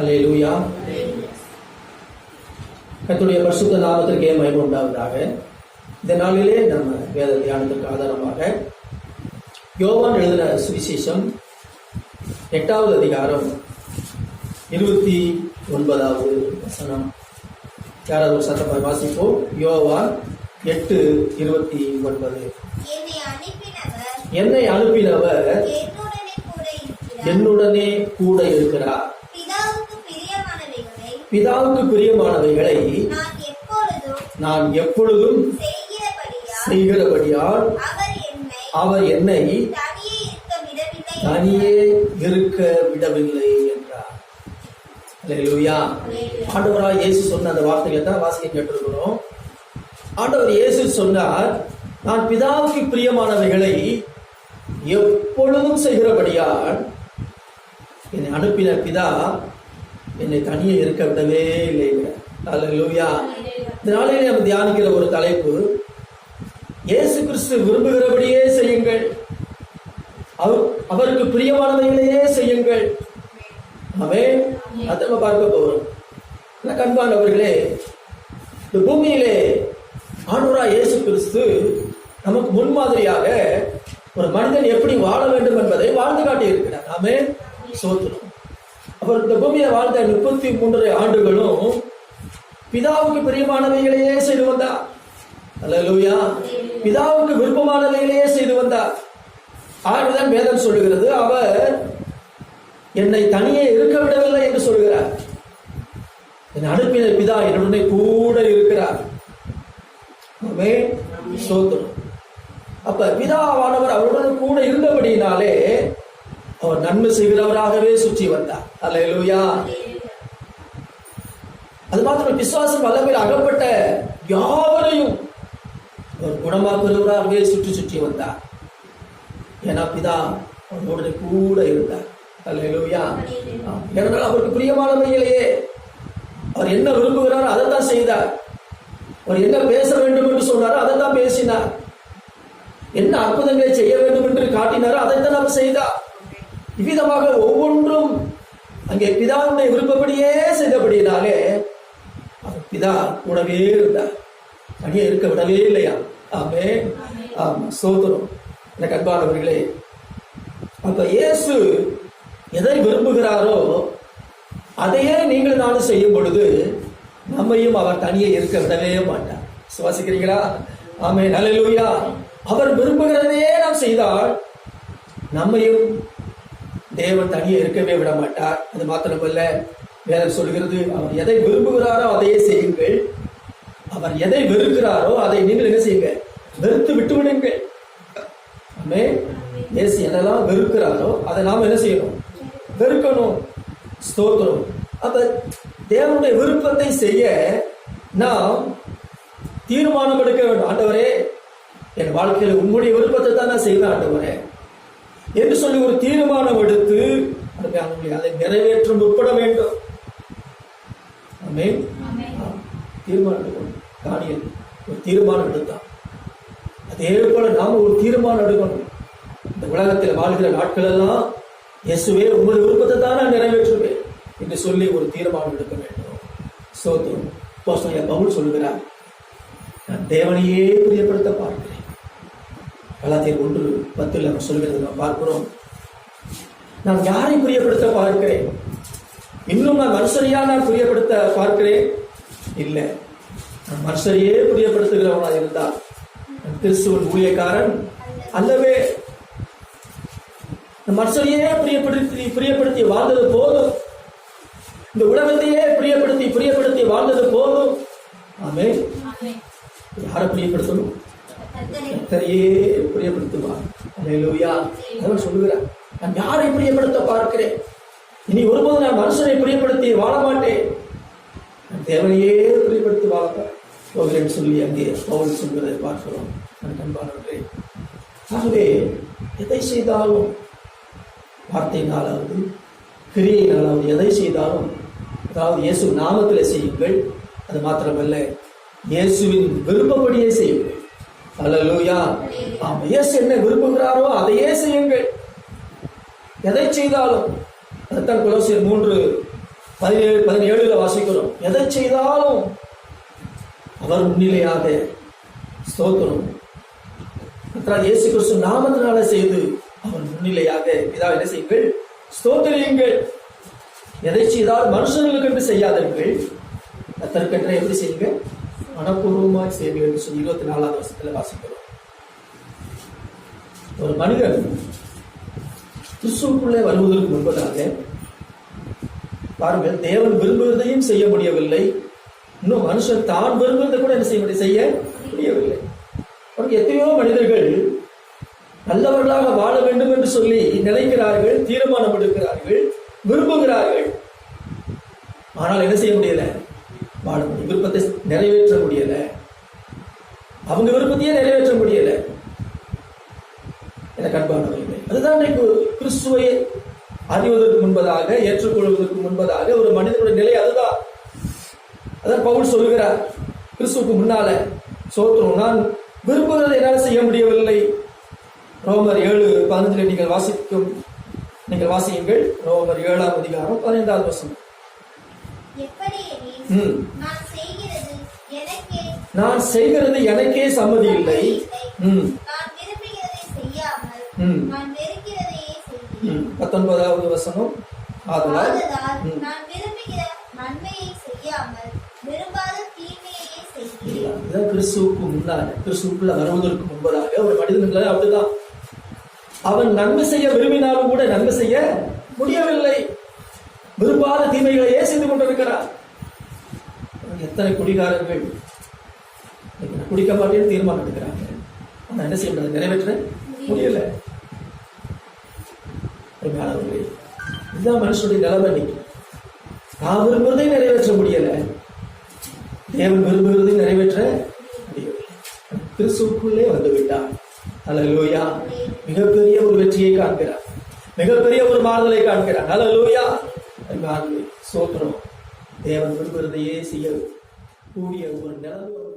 அல்லேலூயா கர்த்தருடைய பரிசுத்த நாமத்திற்கே மகிமை உண்டாவதாக? இந்த நாளிலே நம்ம வேத தியானத்திற்கு ஆதாரமாக யோவான் எழுதின சுவிசேஷம் எட்டாவது அதிகாரம் இருபத்தி ஒன்பதாவது வசனம். யாராவது ஒரு சத்தமாக வாசிப்போம். யோவான் எட்டு இருபத்தி ஒன்பது. என்னை அனுப்பினவர் என்னை அனுப்பினவர் என்னுடனே கூட இருக்கிறார். பிதாவுக்கு பிரியமானவைகளை நான் எப்பொழுதும் நான் எப்பொழுதும் செய்கிறபடியால் அவர் என்னை தனியே இருக்க விடவில்லை என்றார். ஆண்டவராய் இயேசு சொன்ன அந்த வார்த்தைகளை தான் வாசிக்க கேட்டிருக்கிறோம். ஆண்டவர் இயேசு சொன்னார் நான் பிதாவுக்கு பிரியமானவைகளை எப்பொழுதும் செய்கிறபடியால் என்னை அனுப்பின பிதா என்னை தனியே இருக்க விடவே இல்லைங்க அல்லேலூயா நம்ம தியானிக்கிற ஒரு தலைப்பு இயேசு கிறிஸ்து விரும்புகிறபடியே செய்யுங்கள். அவர் அவருக்கு பிரியமானவைகளையே செய்யுங்கள். அவே அதை நம்ம பார்க்க போறோம். இல்ல கண்பானவர்களே இந்த பூமியிலே ஆண்டவரா இயேசு கிறிஸ்து நமக்கு முன்மாதிரியாக ஒரு மனிதன் எப்படி வாழ வேண்டும் என்பதை வாழ்ந்து காட்டி இருக்கிறார் ஆமே சோத்துறோம் அவர் இந்த பூமியை வாழ்ந்த முப்பத்தி மூன்றரை ஆண்டுகளும் பிதாவுக்கு பிரியமானவைகளையே செய்து வந்தார். அல்லூயா பிதாவுக்கு விருப்பமானவைகளையே செய்து வந்தார். ஆகவேதான் வேதம் சொல்லுகிறது. அவர் என்னை தனியே இருக்க விடவில்லை என்று சொல்கிறார் என்னை அனுப்பின பிதா என்னுடனே கூட இருக்கிறார். ஆமே அப்ப பிதாவானவர் அவருடன் கூட இருந்தபடியினாலே அவர் நன்மை செய்கிறவராகவே சுற்றி வந்தார். அல்லேலூயா. அது மாத்திரம் விசுவாசம் வல்லமையில் அகப்பட்ட யாவரையும் அவர் குணமாக்குறவராகவே சுற்றி சுற்றி வந்தார். ஏன்னா பிதா அவரோட கூட இருந்தார். அல்லேலூயா. ஏனென்றால் அவருக்கு பிரியமானவைகளையே அவர் என்ன விரும்புகிறாரோ அதை தான் செய்தார். அவர் என்ன பேச வேண்டும் என்று சொன்னாரோ அதை தான் பேசினார். என்ன அற்புதங்களை செய்ய வேண்டும் என்று காட்டினாரோ அதைத்தான் அவர் செய்தார். இவ்விதமாக ஒவ்வொன்றும் அங்கே பிதாவுடைய விருப்பப்படியே செய்தபடியினாலே அவர் பிதா கூடவே இருந்தார். தனியே இருக்க விடவே இல்லையா? ஆமே ஆமா சோதரம் எனக்கு அன்பானவர்களே அப்ப இயேசு எதை விரும்புகிறாரோ அதையே நீங்கள் நானும் செய்யும் பொழுது நம்மையும் அவர் தனியே இருக்க விடவே மாட்டார். சுவாசிக்கிறீங்களா ஆமே நல்லலூயா அவர் விரும்புகிறதையே நாம் செய்தால் நம்மையும் தேவன் தனியே இருக்கவே விட மாட்டார். அது மாத்திரமல்ல வேதம் சொல்கிறது அவர் எதை விரும்புகிறாரோ அதையே செய்யுங்கள். அவர் எதை வெறுக்கிறாரோ அதை நீங்கள் என்ன செய்யுங்க வெறுத்து விட்டு விடுங்கள். ஆமே. ஏசு எதெல்லாம் வெறுக்கிறாரோ அதை நாம் என்ன செய்யணும்? வெறுக்கணும். ஸ்தோத்திரம். அப்ப தேவனுடைய விருப்பத்தை செய்ய நாம் தீர்மானம் எடுக்க வேண்டும். ஆண்டவரே என் வாழ்க்கையில் உங்களுடைய விருப்பத்தை தான் நான் செய்வேன் ஆண்டவரே. என்று சொல்லி ஒரு தீர்மானம் அருமையானவர்களே, அதை நிறைவேற்ற முற்பட வேண்டும். தீர்மானம் தானியல் ஒரு தீர்மானம் எடுத்தான். அதே போல நாம ஒரு தீர்மானம் எடுக்கணும். இந்த உலகத்தில் வாழ்கிற நாட்கள் எல்லாம் இயேசுவே உங்களுடைய விருப்பத்தை தான் நான் நிறைவேற்றுவேன் என்று சொல்லி ஒரு தீர்மானம் எடுக்க வேண்டும். சோத்திரம் போஸ்டர் பவுல் சொல்கிறார் நான் தேவனையே பிரியப்படுத்த பார்க்கிறேன். கலாத்தியர் ஒன்று பத்தில் அவர் சொல்கிறது நாம் பார்க்கிறோம். நான் யாரை பிரியப்படுத்த பார்க்கிறேன்? இன்னும் நான் மனுஷரையா நான் பிரியப்படுத்த பார்க்கிறேன்? இல்லை. நான் மனுஷரையே பிரியப்படுத்துகிறவனா இருந்தால் நான் கிறிஸ்துவன் ஊழியக்காரன் அல்லவே மனுஷரையே பிரியப்படுத்தி பிரியப்படுத்தி வாழ்ந்தது போதும். இந்த உலகத்தையே பிரியப்படுத்தி பிரியப்படுத்தி வாழ்ந்தது போதும். ஆமே யாரை பிரியப்படுத்தணும்? கர்த்தரையே பிரியப்படுத்துவார். சொல்லுகிறார். நான் யாரை பிரியப்படுத்த பார்க்கிறேன்? இனி ஒருபோது நான் மனுஷனை பிரியப்படுத்தி வாழ மாட்டேன். நான் தேவனையே பிரியப்படுத்தி வாழ போகிறேன் சொல்லி அங்கே பவுல் சொல்வதை பார்க்கிறோம். நான் அன்பானவர்களே ஆகவே எதை செய்தாலும் வார்த்தையினாலாவது கிரியினாலாவது எதை செய்தாலும் அதாவது இயேசு நாமத்தில் செய்யுங்கள். அது மாத்திரமல்ல இயேசுவின் விருப்பப்படியே செய்யுங்கள். அல்லேலூயா ஆம் இயேசு என்ன விரும்புகிறாரோ அதையே செய்யுங்கள். எதை செய்தாலும் அதுதான் குலோசியர் மூன்று பதினேழு பதினேழுல வாசிக்கிறோம். எதை செய்தாலும் அவர் முன்னிலையாக ஸ்தோத்திரம். இயேசு கிறிஸ்து நாமத்தினால செய்து அவன் முன்னிலையாக இதாக என்ன செய்யுங்கள்? ஸ்தோத்திரியுங்கள். எதை செய்தால் மனுஷர்களுக்கு என்று செய்யாதீர்கள். கத்தற்கென்ற எப்படி செய்யுங்க மனப்பூர்வமாய் செய்வீர்கள் என்று சொல்லி இருபத்தி நாலாவது வருஷத்துல வாசிக்கிறோம். ஒரு மனிதன் கிறிஸ்துவுக்குள்ளே வருவதற்கு முன்பதாக பாருங்கள் தேவன் விரும்புவதையும் செய்ய முடியவில்லை இன்னும் மனுஷன் தான் விரும்புவதை கூட என்ன செய்ய முடியும்? செய்ய முடியவில்லை. அவருக்கு எத்தனையோ மனிதர்கள் நல்லவர்களாக வாழ வேண்டும் என்று சொல்லி நினைக்கிறார்கள் தீர்மானம் எடுக்கிறார்கள் விரும்புகிறார்கள். ஆனால் என்ன செய்ய முடியல? வாழ முடியும் விருப்பத்தை நிறைவேற்ற முடியல. அவங்க விருப்பத்தையே நிறைவேற்ற முடியல. எனக்கு அன்பானவர்கள் அதுதான் இன்றைக்கு கிறிஸ்துவை அறிவதற்கு முன்பதாக ஏற்றுக்கொள்வதற்கு முன்பதாக ஒரு மனிதனுடைய நிலை அதுதான். அதான் பவுல் சொல்லுகிறார் கிறிஸ்துவுக்கு முன்னால சோத்திரம். நான் விரும்புகிறதை என்னால் செய்ய முடியவில்லை. ரோமர் ஏழு பதினஞ்சில் நீங்கள் வாசிக்கும் நீங்கள் வாசியுங்கள். ரோமர் ஏழாம் அதிகாரம் பதினைந்தாவது வசனம். எப்படி எனில், ம். நான் செய்கிறது எனக்கே நான் செய்கிறது எனக்கே சம்மதி இல்லை ம். பத்தொன்பதாவது வசனம் ஆதலால். நான் விரும்புகிற நன்மையை செய்யாமல் விரும்பாத தீமையையே செய்கிறேன். கிறிஸ்துவுக்கு கிறிஸ்துவுக்குள்ள வருவதற்கு முன்பதாக ஒரு மனிதனுக்குள்ள அப்படிதான். அவன் நன்மை செய்ய விரும்பினாலும் கூட நன்மை செய்ய முடியவில்லை. விரும்பாத தீமைகளையே செய்து கொண்டிருக்கிறார். எத்தனை குடிகாரர்கள்? குடிக்க மாட்டேன்னு தீர்மானம் எடுக்கிறாங்க. என்ன செய்ய முடியாது நிறைவேற்ற முடியல. அருமையானவர்களே, இதுதான் மனுஷனுடைய நிலைமை இன்னைக்கு. நான் விரும்புகிறதையும் நிறைவேற்ற முடியல. தேவன் விரும்புகிறதையும் நிறைவேற்ற முடியவில்லை கிறிஸ்துக்குள்ளே வந்து விட்டார். லோயா மிகப்பெரிய ஒரு வெற்றியை காண்கிறார். மிகப்பெரிய ஒரு மாறுதலை காண்கிறார். அல்லேலூயா அன்பார்ந்தவர்களே, சோத்திரம். தேவன் விரும்புகிறதையே செய்ய கூடிய ஒரு நிலவு